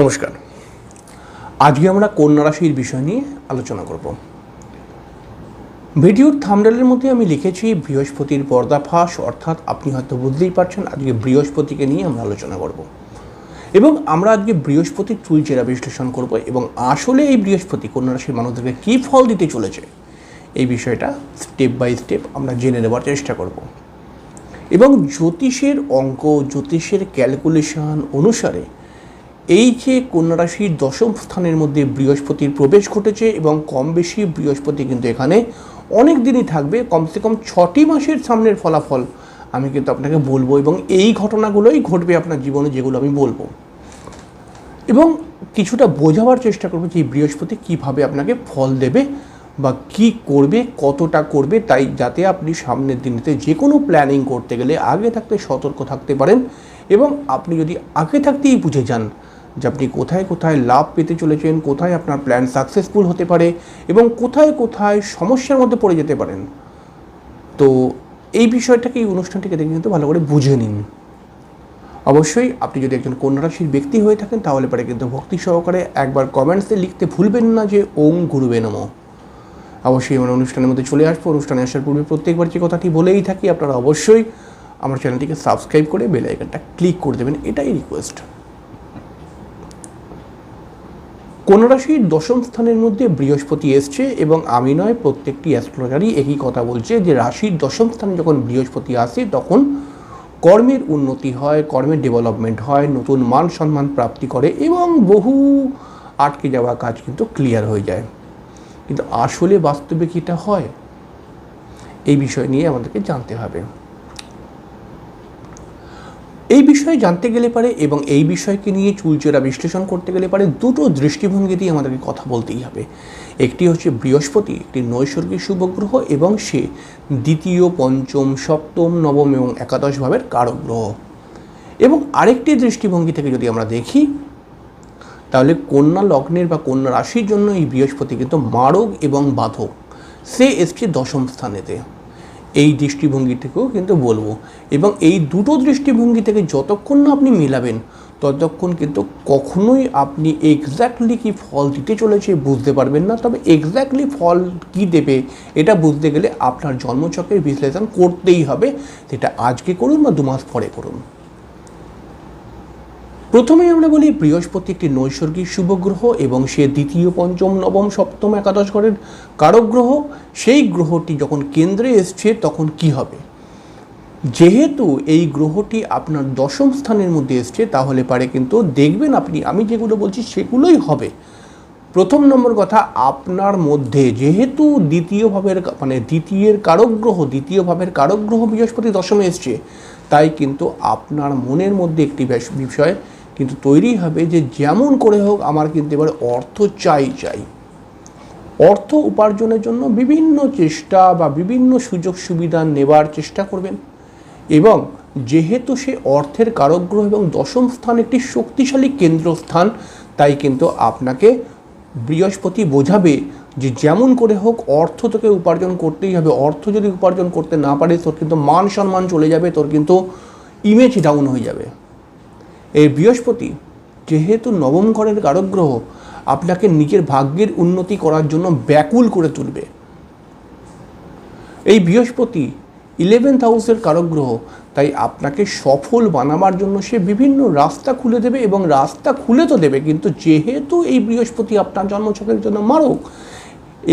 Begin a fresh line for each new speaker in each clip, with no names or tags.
নমস্কার। আজকে আমরা কন্যা রাশির বিষয় নিয়ে আলোচনা করব। ভিডিওর থামডালের মধ্যে আমি লিখেছি, বৃহস্পতির পর্দাফাস অর্থাৎ আপনি হয়তো বুঝতেই পারছেন, আজকে বৃহস্পতিকে নিয়ে আমরা আলোচনা করব। এবং আমরা আজকে বৃহস্পতির চুলচেরা বিশ্লেষণ করব এবং আসলে এই বৃহস্পতি কন্যা রাশির মানুষদেরকে কী ফল দিতে চলেছে, এই বিষয়টা স্টেপ বাই স্টেপ আমরা জেনে নেওয়ার চেষ্টা করব। এবং জ্যোতিষের অঙ্ক, জ্যোতিষের ক্যালকুলেশন অনুসারে এই যে কন্যা রাশির দশম স্থানের মধ্যে বৃহস্পতির প্রবেশ ঘটেছে এবং কম বেশি বৃহস্পতি কিন্তু এখানে অনেক দিনই থাকবে, কমসে কম ছটি মাসের সামনের ফলাফল আমি কিন্তু আপনাকে বলব এবং এই ঘটনাগুলোই ঘটবে আপনার জীবনে যেগুলো আমি বলব। এবং কিছুটা বোঝাবার চেষ্টা করব যে বৃহস্পতি কীভাবে আপনাকে ফল দেবে বা কি করবে, কতটা করবে, তাই যাতে আপনি সামনের দিনেতে যে কোনো প্ল্যানিং করতে গেলে আগে থাকতে সতর্ক থাকতে পারেন এবং আপনি যদি আগে থাকতেই বুঝে যান যে আপনি কোথায় কোথায় লাভ পেতে চলেছেন, কোথায় আপনার প্ল্যান সাকসেসফুল হতে পারে এবং কোথায় কোথায় সমস্যার মধ্যে পড়ে যেতে পারেন। তো এই বিষয়টাকে, এই অনুষ্ঠানটিকে দেখে কিন্তু ভালো করে বুঝে নিন। অবশ্যই আপনি যদি একজন কন্যা রাশির ব্যক্তি হয়ে থাকেন, তাহলে পরে কিন্তু ভক্তি সহকারে একবার কমেন্টসে লিখতে ভুলবেন না যে, ওং গুরুবে নম। অবশ্যই আমরা অনুষ্ঠানের মধ্যে চলে আসব। অনুষ্ঠানে আসার পূর্বে প্রত্যেকবার যে কথাটি বলেই থাকি, আপনারা অবশ্যই আমার চ্যানেলটিকে সাবস্ক্রাইব করে বেল আইকনটা ক্লিক করে দেবেন। এটাই রিকোয়েস্ট কোন রাশির দশম স্থানের মধ্যে বৃহস্পতি এসছে এবং আমি নয় প্রত্যেকটি অ্যাস্ট্রোলজারই একই কথা বলছে যে রাশির দশম স্থানে যখন বৃহস্পতি আসে, তখন কর্মের উন্নতি হয়, কর্মের ডেভেলপমেন্ট হয়, নতুন মান সম্মান প্রাপ্তি করে এবং বহু আটকে যাওয়া কাজ কিন্তু ক্লিয়ার হয়ে যায়। কিন্তু আসলে বাস্তবে কি এটা হয়? এই বিষয় নিয়ে আমাদেরকে জানতে হবে। এই বিষয়ে জানতে গেলে পারে এবং এই বিষয়কে নিয়ে চুলচেরা বিশ্লেষণ করতে গেলে পারে দুটো দৃষ্টিভঙ্গি দিয়ে আমাদেরকে কথা বলতেই হবে। একটি হচ্ছে বৃহস্পতি, একটি নৈসর্গিক শুভগ্রহ এবং সে দ্বিতীয়, পঞ্চম, সপ্তম, নবম এবং একাদশ ভাবের কারক গ্রহ এবং আরেকটি দৃষ্টিভঙ্গি থেকে যদি আমরা দেখি, তাহলে কন্যা লগ্নের বা কন্যা রাশির জন্য এই বৃহস্পতি কিন্তু মারক এবং বাধক। সে এসছে দশম স্থানেতে। এই দৃষ্টিভঙ্গি থেকেও কিন্তু বলব। এবং এই দুটো দৃষ্টিভঙ্গি থেকে যতক্ষণ না আপনি মেলাবেন, ততক্ষণ কিন্তু কখনোই আপনি এক্স্যাক্টলি কি ফল দিতে চলেছে বুঝতে পারবেন না। তবে এক্স্যাক্টলি ফল কি দেবে, এটা বুঝতে গেলে আপনার জন্মচক্রের বিশ্লেষণ করতেই হবে। সেটা আজকে করুন বা দু মাস পরে করুন। প্রথমেই আমরা বলি বৃহস্পতি একটি নৈসর্গিক শুভগ্রহ এবং সে দ্বিতীয়, পঞ্চম, নবম, সপ্তম, একাদশ ঘরের কারক গ্রহ। সেই গ্রহটি যখন কেন্দ্রে এসছে, তখন কি হবে? যেহেতু এই গ্রহটি আপনার দশম স্থানের মধ্যে এসছে, তাহলে পারে কিন্তু দেখবেন আপনি, আমি যেগুলো বলছি সেগুলোই হবে। প্রথম নম্বর কথা, আপনার মধ্যে যেহেতু দ্বিতীয় ভাবের মানে দ্বিতীয়ের কারক গ্রহ, দ্বিতীয় ভাবের কারক গ্রহ বৃহস্পতি দশমে এসছে, তাই কিন্তু আপনার মনের মধ্যে একটি বিষয় কিন্তু তৈরি হবে যে যেমন করে হোক আমার কিন্তু এবার অর্থ চাই চাই। অর্থ উপার্জনের জন্য বিভিন্ন চেষ্টা বা বিভিন্ন সুযোগ সুবিধা নেবার চেষ্টা করবেন এবং যেহেতু সে অর্থের কারকগ্রহ এবং দশম স্থান একটি শক্তিশালী কেন্দ্রস্থান, তাই কিন্তু আপনাকে বৃহস্পতি বোঝাবে যে যেমন করে হোক অর্থ তোকে উপার্জন করতেই হবে। অর্থ যদি উপার্জন করতে না পারে তোর কিন্তু মান সম্মান চলে যাবে, তোর কিন্তু ইমেজ ডাউন হয়ে যাবে। এই বৃহস্পতি, যেহেতু নবম ঘরের কারকগ্রহ আপনাকে নিজের ভাগ্যের উন্নতি করার জন্য ব্যাকুল করে তুলবে। এই বৃহস্পতি ইলেভেন্থ হাউসের কারক গ্রহ তাই আপনাকে সফল বানাবার জন্য সে বিভিন্ন রাস্তা খুলে দেবে এবং রাস্তা খুলে তো দেবে, কিন্তু যেহেতু এই বৃহস্পতি আপনার জন্মছকের জন্য মারক,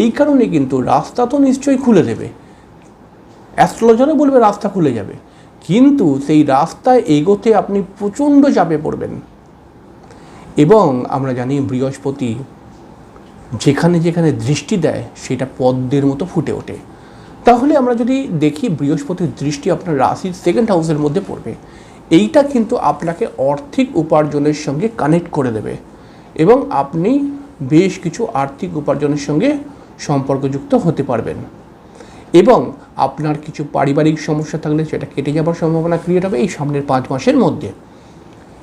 এই কারণে কিন্তু রাস্তা তো নিশ্চয়ই খুলে দেবে। অ্যাস্ট্রোলজারও বলবে রাস্তা খুলে যাবে। কিন্তু সেই রাস্তায় এগোতে আপনি প্রচণ্ড চাপে পড়বেন। এবং আমরা জানি বৃহস্পতি যেখানে যেখানে দৃষ্টি দেয়, সেটা পদ্মের মতো ফুটে ওঠে। তাহলে আমরা যদি দেখি বৃহস্পতির দৃষ্টি আপনার রাশির সেকেন্ড হাউসের মধ্যে পড়বে। এইটা কিন্তু আপনাকে আর্থিক উপার্জনের সঙ্গে কানেক্ট করে দেবে। এবং আপনি বেশ কিছু আর্থিক উপার্জনের সঙ্গে সম্পর্কযুক্ত হতে পারবেন। এবং আপনার কিছু পারিবারিক সমস্যা থাকলে সেটা কেটে যাবার সম্ভাবনা ক্রিয়েট হবে এই সামনের পাঁচ মাসের মধ্যে।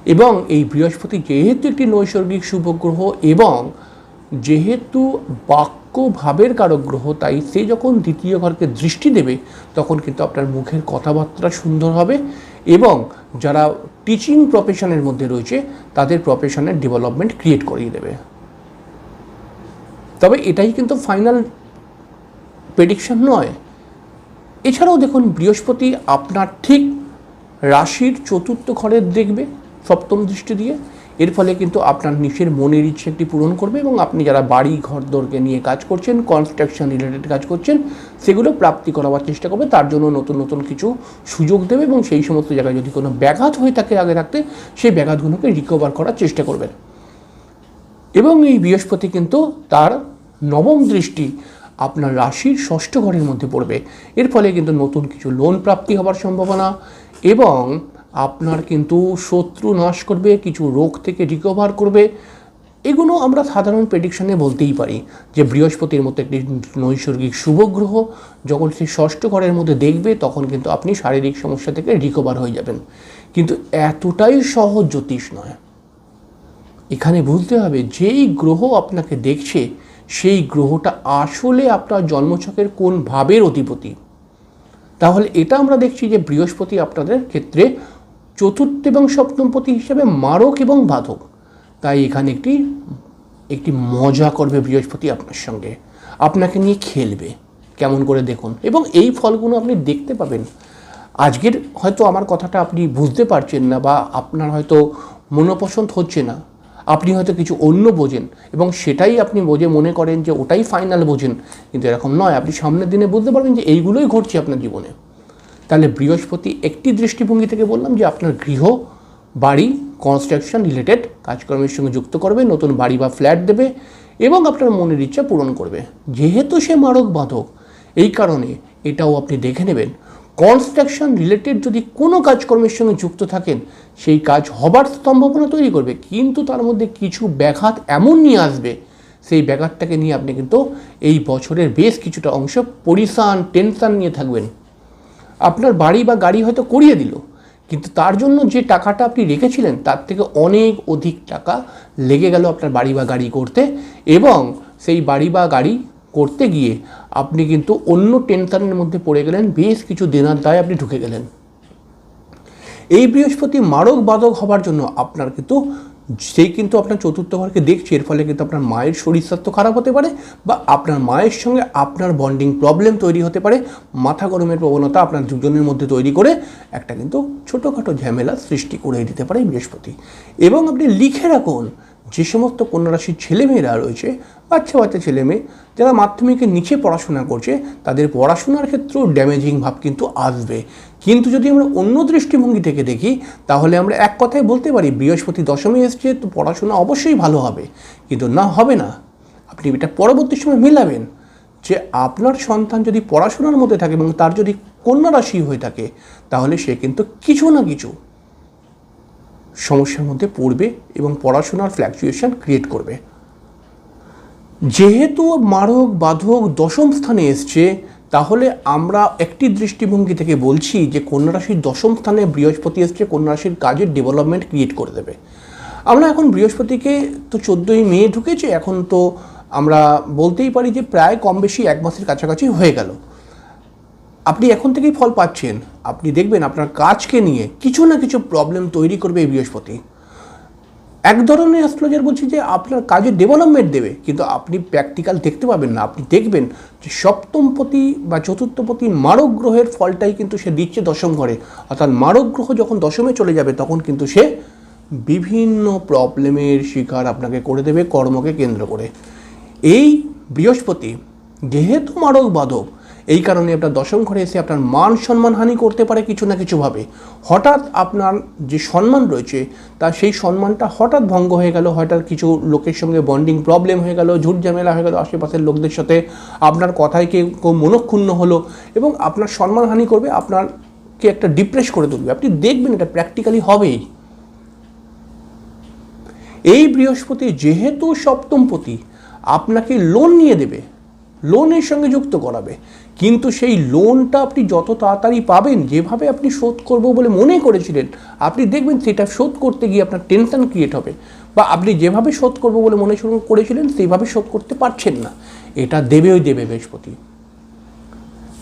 এবং এই বৃহস্পতি যেহেতু একটি নৈসর্গিক শুভগ্রহ এবং যেহেতু বাক্য ভাবের কারক গ্রহ, তাই সে যখন দ্বিতীয় ঘরকে দৃষ্টি দেবে, তখন কিন্তু আপনার মুখের কথাবার্তা সুন্দর হবে এবং যারা টিচিং প্রফেশনের মধ্যে রয়েছে, তাদের প্রফেশনের ডেভেলপমেন্ট ক্রিয়েট করিয়ে দেবে। তবে এটাই কিন্তু ফাইনাল প্রেডিকশন নয়। এছাড়াও দেখুন, বৃহস্পতি আপনার ঠিক রাশির চতুর্থ ঘরের দেখবে সপ্তম দৃষ্টি দিয়ে। এর ফলে কিন্তু আপনার নিজের মনের ইচ্ছে একটি পূরণ করবে এবং আপনি যারা বাড়ি ঘর দরকে নিয়ে কাজ করছেন কনস্ট্রাকশন রিলেটেড কাজ করছেন, সেগুলো প্রাপ্তি করাবার চেষ্টা করবে। তার জন্য নতুন নতুন কিছু সুযোগ দেবে এবং সেই সমস্ত জায়গায় যদি কোনো ব্যাঘাত হয়ে থাকে আগে থাকতে, সেই ব্যাঘাতগুলোকে রিকভার করার চেষ্টা করবেন। এবং এই বৃহস্পতি কিন্তু তার নবম দৃষ্টি আপনার রাশির ষষ্ঠ ঘরের মধ্যে পড়বে। এর ফলে কিন্তু নতুন কিছু লোন প্রাপ্তি হওয়ার সম্ভাবনা এবং আপনার কিন্তু শত্রু নাশ করবে, কিছু রোগ থেকে রিকভার করবে। এগুলো আমরা সাধারণ প্রেডিকশনে বলতেই পারি যে বৃহস্পতির মতো একটি নৈসর্গিক শুভ গ্রহ যখন সে ষষ্ঠ ঘরের মধ্যে দেখবে, তখন কিন্তু আপনি শারীরিক সমস্যা থেকে রিকভার হয়ে যাবেন। কিন্তু এতটাই সহজ জ্যোতিষ নয়। এখানে বুঝতে হবে যেই গ্রহ আপনাকে দেখছে সেই গ্রহটা আসলে আপনার জন্মছকের কোন ভাবের অধিপতি? তাহলে এটা আমরা দেখছি যে বৃহস্পতি আপনাদের ক্ষেত্রে চতুর্থ এবং সপ্তমপতি হিসেবে মারক এবং বাধক। তাই এখানে একটি একটি মজা করবে বৃহস্পতি আপনার সঙ্গে। আপনাকে নিয়ে খেলবে, কেমন করে দেখুন। এবং এই ফলগুলো আপনি দেখতে পাবেন। আজকের হয়তো আমার কথাটা আপনি বুঝতে পারছেন না বা আপনার হয়তো মনোপসন্দ হচ্ছে না। আপনি হয়তো কিছু অন্য বোঝেন এবং সেটাই আপনি বোঝে মনে করেন যে ওটাই ফাইনাল বোঝেন, কিন্তু এরকম নয়। আপনি সামনের দিনে বুঝতে পারবেন যে এইগুলোই ঘটছে আপনার জীবনে। তাহলে বৃহস্পতি একটি দৃষ্টিভঙ্গি থেকে বললাম যে আপনার গৃহ, বাড়ি কনস্ট্রাকশন রিলেটেড কাজকর্মের সঙ্গে যুক্ত করবে, নতুন বাড়ি বা ফ্ল্যাট দেবে এবং আপনার মনের ইচ্ছা পূরণ করবে। যেহেতু সে মারক বাঁধক, এই কারণে এটাও আপনি দেখে নেবেন কনস্ট্রাকশন রিলেটেড যদি কোনো কাজকর্মের সঙ্গে যুক্ত থাকেন, সেই কাজ হবার সম্ভাবনা তৈরি করবে। কিন্তু তার মধ্যে কিছু ব্যাঘাত এমন নিয়ে আসবে, সেই ব্যাঘাতটাকে নিয়ে আপনি কিন্তু এই বছরের বেশ কিছুটা অংশ পরিশান, টেনশান নিয়ে থাকবেন। আপনার বাড়ি বা গাড়ি হয়তো করিয়ে দিল, কিন্তু তার জন্য যে টাকাটা আপনি রেখেছিলেন, তার থেকে অনেক অধিক টাকা লেগে গেল আপনার বাড়ি বা গাড়ি করতে এবং সেই বাড়ি বা গাড়ি করতে গিয়ে আপনি কিন্তু অন্য টেনশনের মধ্যে পড়ে গেলেন, বেশ কিছু দেনার দায় আপনি ঢুকে গেলেন। এই বৃহস্পতি মারক বাদক হবার জন্য আপনার কিন্তু সেই কিন্তু আপনার চতুর্থ ঘরকে দেখছে, এর ফলে কিন্তু আপনার মায়ের শরীর স্বাস্থ্য খারাপ হতে পারে বা আপনার মায়ের সঙ্গে আপনার বন্ডিং প্রবলেম তৈরি হতে পারে। মাথা গরমের প্রবণতা আপনার দুজনের মধ্যে তৈরি করে একটা কিন্তু ছোটোখাটো ঝামেলা সৃষ্টি করে দিতে পারে বৃহস্পতি। এবং আপনি লিখে রাখুন যে সমস্ত কন্যা রাশির ছেলেমেয়েরা রয়েছে, বাচ্চা বাচ্চা ছেলে মেয়ে যারা মাধ্যমিকের নিচে পড়াশোনা করছে, তাদের পড়াশোনার ক্ষেত্রেও ড্যামেজিং ভাব কিন্তু আসবে। কিন্তু যদি আমরা অন্য দৃষ্টিভঙ্গি থেকে দেখি, তাহলে আমরা এক কথায় বলতে পারি, বৃহস্পতি দশমী এসছে, তো পড়াশোনা অবশ্যই ভালো হবে। কিন্তু না, হবে না। আপনি এটা পরবর্তী সময় মেলাবেন যে আপনার সন্তান যদি পড়াশোনার মধ্যে থাকে এবং তার যদি কন্যা রাশি হয়ে থাকে, তাহলে সে কিন্তু কিছু না কিছু সমস্যার মধ্যে পড়বে এবং পড়াশোনার ফ্ল্যাকচুয়েশন ক্রিয়েট করবে। যেহেতু মারক বাধক দশম স্থানে এসছে, তাহলে আমরা একটি দৃষ্টিভঙ্গি থেকে বলছি যে কন্যা রাশির দশম স্থানে বৃহস্পতি এসছে কন্যা রাশির কাজের ডেভেলপমেন্ট ক্রিয়েট করে দেবে। আমরা এখন বৃহস্পতিকে তো চোদ্দোই মে ঢুকেছে, এখন তো আমরা বলতেই পারি যে প্রায় কম বেশি এক মাসের কাছাকাছি হয়ে গেল। আপনি এখন থেকেই ফল পাচ্ছেন। আপনি দেখবেন আপনার কাজকে নিয়ে কিছু না কিছু প্রবলেম তৈরি করবে এই বৃহস্পতি। এক ধরনের অ্যাস্ট্রোলজার বলছি যে, আপনার কাজে ডেভেলপমেন্ট দেবে, কিন্তু আপনি প্র্যাকটিক্যাল দেখতে পাবেন না। আপনি দেখবেন যে, সপ্তমপতি বা চতুর্থপতি মারক গ্রহের ফলটাই কিন্তু সে দিচ্ছে দশম ঘরে। অর্থাৎ মারক গ্রহ যখন দশমে চলে যাবে, তখন কিন্তু সে বিভিন্ন প্রবলেমের শিকার আপনাকে করে দেবে কর্মকে কেন্দ্র করে। এই বৃহস্পতি, যেহেতু মারক বাধক এই কারণে আপনার দশম ঘরে এসে আপনার মান সম্মান হানি করতে পারে কিছু না কিছুভাবে হঠাৎ আপনার যে সম্মান রয়েছে, তা সেই সম্মানটা হঠাৎ ভঙ্গ হয়ে গেল, হঠাৎ কিছু লোকের সঙ্গে বন্ডিং প্রবলেম হয়ে গেল, ঝুট ঝামেলা হয়ে গেল, আশেপাশের লোকদের সাথে আপনার কথায় কেউ কেউ মনক্ষুণ্ণ হলো এবং আপনার সম্মান হানি করবে, আপনারকে একটা ডিপ্রেস করে তুলবে। আপনি দেখবেন এটা প্র্যাকটিক্যালি হবেই। এই বৃহস্পতি যেহেতু সপ্তমপতি, আপনাকে লোন নিয়ে দেবে। লোনের সঙ্গে যুক্ত করাবে। কিন্তু সেই লোনটা আপনি যত তাড়াতাড়ি পাবেন, যেভাবে আপনি শোধ করব বলে মনে করেছিলেন, আপনি দেখবেন সেটা শোধ করতে গিয়ে আপনার টেনশন ক্রিয়েট হবে। বা আপনি যেভাবে শোধ করব বলে মনে করেছিলেন সেইভাবে শোধ করতে পারছেন না। এটা দেবেই দেবে বৃহস্পতি।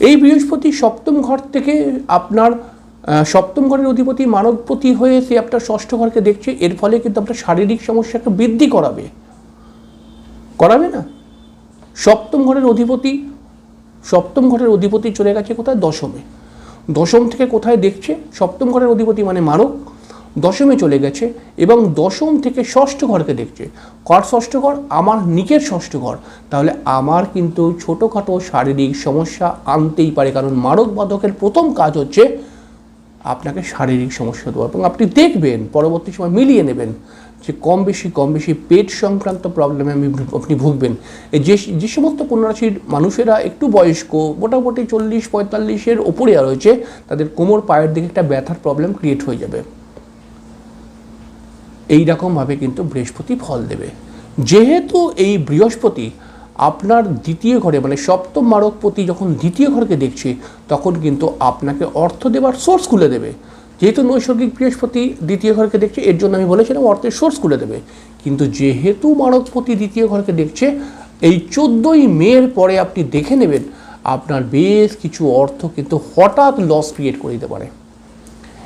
এই বৃহস্পতি সপ্তম ঘর থেকে আপনার সপ্তম ঘরের অধিপতি মানবপতি হয়ে সে আপনার ষষ্ঠ ঘরকে দেখছে। এর ফলে কিন্তু আপনার শারীরিক সমস্যাকে বৃদ্ধি করাবে। করাবে না? সপ্তম ঘরের অধিপতি, সপ্তম ঘরের অধিপতি চলে গেছে কোথায়? দশমে। দশম থেকে কোথায় দেখছে? সপ্তম ঘরের অধিপতি মানে মারক। দশমে চলে গেছে এবং দশম থেকে ষষ্ঠ ঘরকে দেখছে। কার ষষ্ঠ ঘর? আমার নিকের ষষ্ঠ ঘর। তাহলে আমার কিন্তু ছোটোখাটো শারীরিক সমস্যা আনতেই পারে, কারণ মারক বাদকের প্রথম কাজ হচ্ছে আপনাকে শারীরিক সমস্যা দেওয়া এবং আপনি দেখবেন, পরবর্তী সময় মিলিয়ে নেবেন যে কম বেশি কম বেশি পেট সংক্রান্ত প্রবলেমে আমি আপনি ভুগবেন। যে যে সমস্ত কন্যারাশির মানুষেরা একটু বয়স্ক, মোটামুটি চল্লিশ, পঁয়তাল্লিশের ওপরে রয়েছে তাদের কোমর পায়ের দিকে একটা ব্যথার প্রবলেম ক্রিয়েট হয়ে যাবে। এই রকমভাবে কিন্তু বৃহস্পতি ফল দেবে। যেহেতু এই বৃহস্পতি আপনার দ্বিতীয় ঘরে মানে সপ্তম মারকপতি যখন দ্বিতীয় ঘরকে দেখছে, তখন কিন্তু আপনাকে অর্থ দেওয়ার সোর্স খুলে দেবে। যেহেতু নৈসর্গিক বৃহস্পতি দ্বিতীয় ঘরকে দেখছে, এর জন্য আমি বলেছিলাম অর্থের সোর্স খুলে দেবে। কিন্তু যেহেতু মারকপতি দ্বিতীয় ঘরকে দেখছে, এই চোদ্দোই মের পরে আপনি দেখে নেবেন, আপনার বেশ কিছু অর্থ কিন্তু হঠাৎ লস ক্রিয়েট করে দিতে পারে।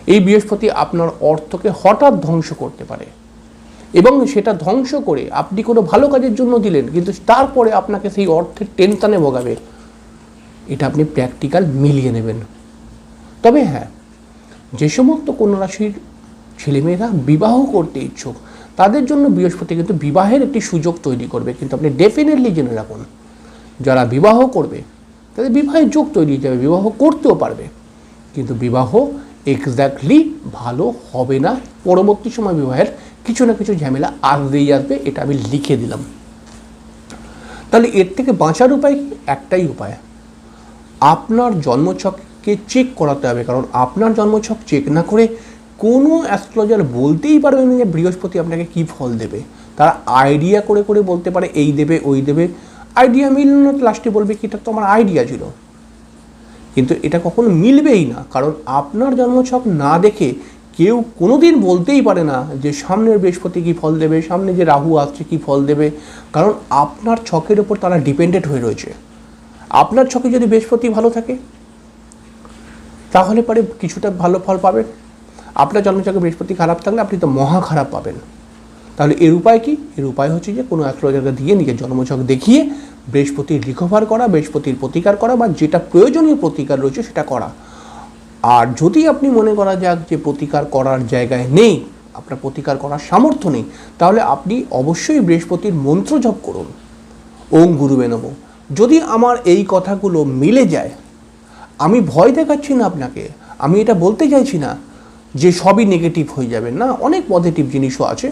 এই বৃহস্পতি আপনার অর্থকে হঠাৎ ধ্বংস করতে পারে। এবং সেটা ধ্বংস করে আপনি কোনো ভালো কাজের জন্য দিলেন, কিন্তু তারপরে আপনাকে সেই অর্থের টেনশনে ভোগাবে। এটা আপনি প্র্যাকটিক্যাল মিলিয়ে নেবেন। তবে হ্যাঁ যে সমস্ত কন্যা রাশির ছেলেমেয়েরা বিবাহ করতে ইচ্ছুক, তাদের জন্য বৃহস্পতি কিন্তু বিবাহের একটি সুযোগ তৈরি করবে। কিন্তু আপনি ডেফিনেটলি জেনে রাখুন, যারা বিবাহ করবে, তাদের বিবাহের যোগ তৈরি হয়ে যাবে, বিবাহ করতেও পারবে। কিন্তু বিবাহ এক্স্যাক্টলি ভালো হবে না। পরবর্তী সময় বিবাহের কিছু না কিছু ঝামেলা আসবেই আসবে এটা আমি লিখে দিলাম। তাহলে এর থেকে বাঁচার উপায় কি? একটাই উপায়। আপনার জন্মছককে চেক করাতে হবে, কারণ আপনার জন্মছক চেক না করে কোনো অ্যাস্ট্রোলজার বলতেই পারবে না যে বৃহস্পতি আপনাকে কী ফল দেবে। তারা আইডিয়া করে করে বলতে পারে, এই দেবে, ওই দেবে। আইডিয়া মিলল না লাস্টে বলবে কি, এটা তো আমার আইডিয়া ছিল। কিন্তু এটা কখনো মিলবেই না, কারণ আপনার জন্মছক না দেখে কেউ কোনোদিন বলতেই পারে না যে সামনের বৃহস্পতি কী ফল দেবে, সামনে যে রাহু আসছে কী ফল দেবে। কারণ আপনার ছকের ওপর তারা ডিপেন্ডেন্ট হয়ে রয়েছে। আপনার ছকে যদি বৃহস্পতি ভালো থাকে, তাহলে পরে কিছুটা ভালো ফল পাবেন। আপনার জন্মছকে বৃহস্পতি খারাপ থাকলে আপনি তো মহা খারাপ পাবেন। তাহলে এর উপায় কি? এর উপায় হচ্ছে যে কোনো অ্যাস্ট্রোলজারকে দিয়ে নিজের জন্মছক দেখিয়ে বৃহস্পতির রিকভার করা, বৃহস্পতির প্রতিকার করা বা যেটা প্রয়োজনীয় প্রতিকার রয়েছে সেটা করা। আর যদি আপনি মনে করা যাক যে প্রতিকার করার জায়গায় নেই, আপনার প্রতিকার করার সামর্থ্য নেই, তাহলে আপনি অবশ্যই বৃহস্পতির মন্ত্র জপ করুন। ওম গুরুবে নম। যদি আমার এই কথাগুলো মিলে যায়, আমি ভয় দেখাচ্ছি না আপনাকে, আমি এটা বলতে চাইছি না যে সবই নেগেটিভ হয়ে যাবে। না, অনেক পজিটিভ জিনিসও আছে,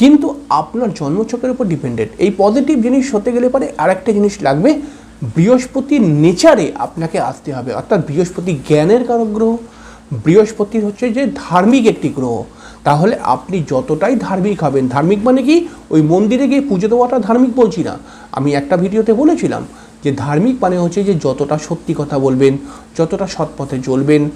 কিন্তু আপনার জন্মছকের উপর ডিপেন্ডেন্ট এই পজিটিভ জিনিস হতে গেলে পরে আরেকটা জিনিস লাগবে বৃহস্পতির নেচারে আপনাকে আসতে হবে। অর্থাৎ বৃহস্পতি জ্ঞানের কারক গ্রহ, বৃহস্পতির হচ্ছে যে ধার্মিক একটি গ্রহ। তাহলে আপনি যতটাই ধার্মিক হবেন, ধার্মিক মানে কি? ওই মন্দিরে গিয়ে পুজো দেওয়াটা ধার্মিক বলছি না। আমি একটা ভিডিওতে বলেছিলাম যে ধার্মিক মানে হচ্ছে যে যতটা সত্যি কথা বলবেন, যতটা সৎপথে চলবেন,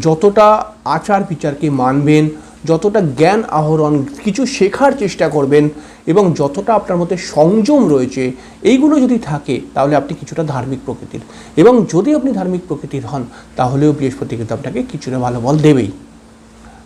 যতটা আচার বিচারকে মানবেন যতটা জ্ঞান আহরণ কিছু শেখার চেষ্টা করবেন এবং যতটা আপনার মধ্যে সংযম রয়েছে, এইগুলো যদি থাকে, তাহলে আপনি কিছুটা ধার্মিক প্রকৃতির। এবং যদি আপনি ধার্মিক প্রকৃতির হন, তাহলেও বৃহস্পতি কিন্তু আপনাকে কিছুটা ভালো বল দেবেই।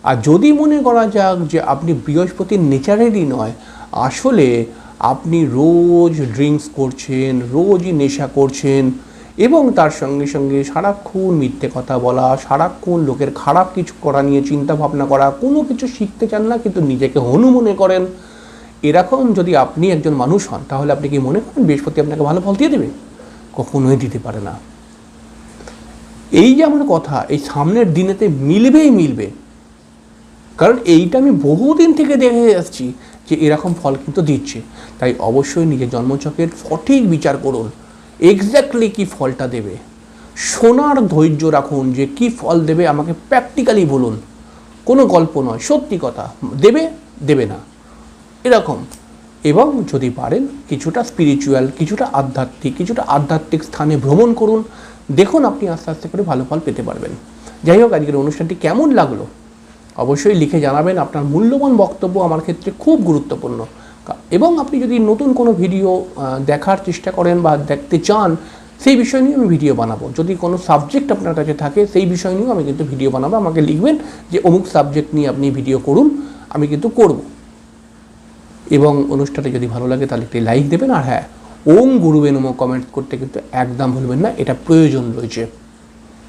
আর যদি মনে করা যাক যে আপনি বৃহস্পতির নেচারেরই নয়, আসলে আপনি রোজ ড্রিঙ্কস করছেন, রোজই নেশা করছেন এবং তার সঙ্গে সঙ্গে সারাক্ষণ মিথ্যে কথা বলা, সারাক্ষণ লোকের খারাপ কিছু করা নিয়ে চিন্তা ভাবনা করা, কোনো কিছু শিখতে চান না কিন্তু নিজেকে হনু মনে করেন। এরকম যদি আপনি একজন মানুষ হন, তাহলে আপনি কি মনে করেন বৃহস্পতি আপনাকে ভালো ফল দিয়ে দেবে? কখনোই দিতে পারে না। এই যে আমার কথা, এই সামনের দিনেতে মিলবেই মিলবে। কারণ এইটা আমি বহুদিন থেকে দেখে আসছি যে এরকম ফল কিন্তু দিচ্ছে। তাই অবশ্যই নিজের জন্মচকের সঠিক বিচার করুন। এক্স্যাক্টলি কি ফলটা দেবে? শোনার ধৈর্য রাখুন যে কি ফল দেবে আমাকে প্র্যাকটিক্যালি বলুন। কোনো গল্প নয়, সত্যি কথা। দেবে দেবে না। এরকম। এবং যদি পারেন কিছুটা স্পিরিচুয়াল কিছুটা আধ্যাত্মিক কিছুটা আধ্যাত্মিক স্থানে ভ্রমণ করুন। দেখুন আপনি আস্তে আস্তে করে ভালো ফল পেতে পারবেন। যাই হোক, আজকের অনুষ্ঠানটি কেমন লাগল? অবশ্যই লিখে জানাবেন। আপনার মূল্যবান বক্তব্য আমার ক্ষেত্রে খুব গুরুত্বপূর্ণ। এবং আপনি যদি নতুন কোনো ভিডিও দেখার চেষ্টা করেন বা দেখতে চান, সেই বিষয় নিয়ে আমি ভিডিও বানাবো। যদি কোনো সাবজেক্ট আপনার কাছে থাকে, সেই বিষয় নিয়েও আমি কিন্তু ভিডিও বানাবো। আমাকে লিখবেন যে, অমুক সাবজেক্ট নিয়ে আপনি ভিডিও করুন, আমি কিন্তু করব। এবং অনুষ্ঠানটা যদি ভালো লাগে, তাহলে একটি লাইক দেবেন। আর হ্যাঁ ওম গুরুবে নমো কমেন্ট করতে কিন্তু একদম ভুলবেন না, এটা প্রয়োজন রয়েছে।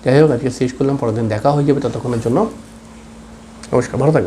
যাই হোক, আজকে শেষ করলাম, পরের দিন দেখা হয়ে যাবে ততক্ষণের জন্য। নমস্কার, ভালো থাকবেন।